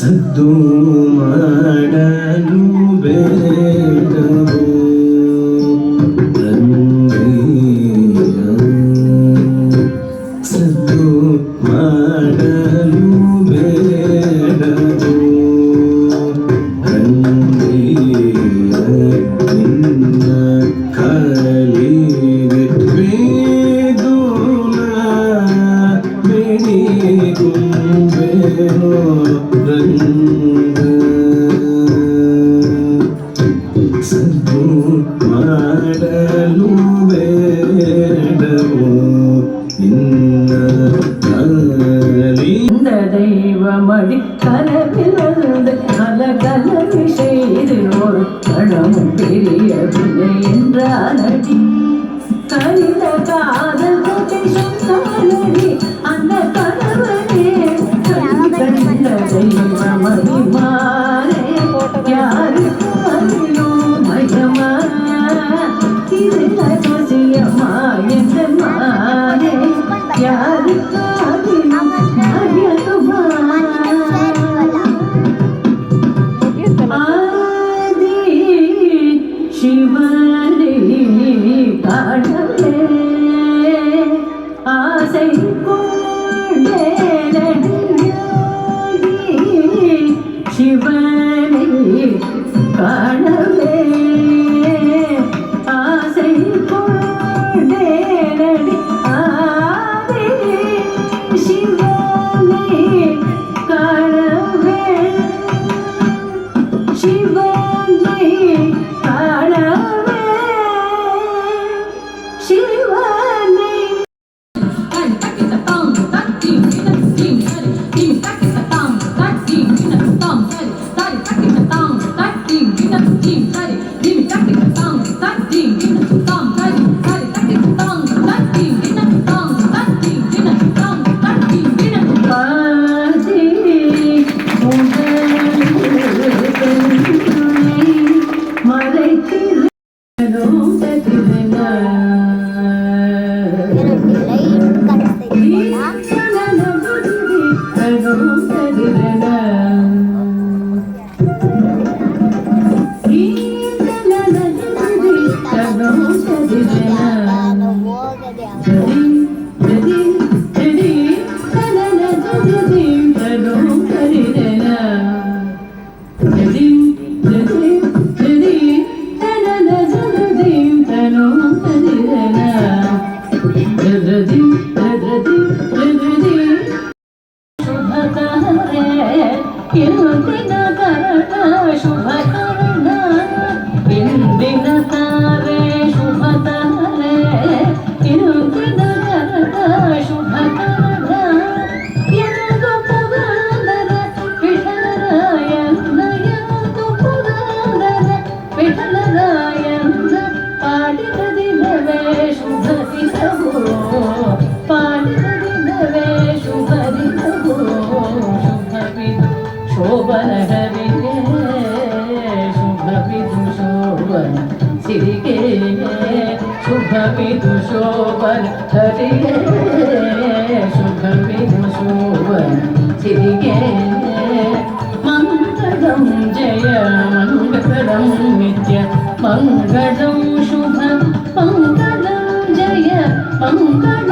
ಸದ್ದು ಮಾಡಲು கணமும் பெரியவில்லை என்றானடி கனித காதல் கொண்டை சொன்னானடி அந்த கணவனே கண்ட தெய்வமடி மாறே யாருக்கு அறியும் மயமா இது ശിവനെ കാണ ಶುಭಕರಣ ಇಂದಿನ ತಾರೆ ಶುಭತಾರೆ శోభన హరిగే సుఖమిదు శోభన తిరిగే మంగళం జయ మంగళం నిత్య మంగళం శుభ మంగళం జయ మంగళం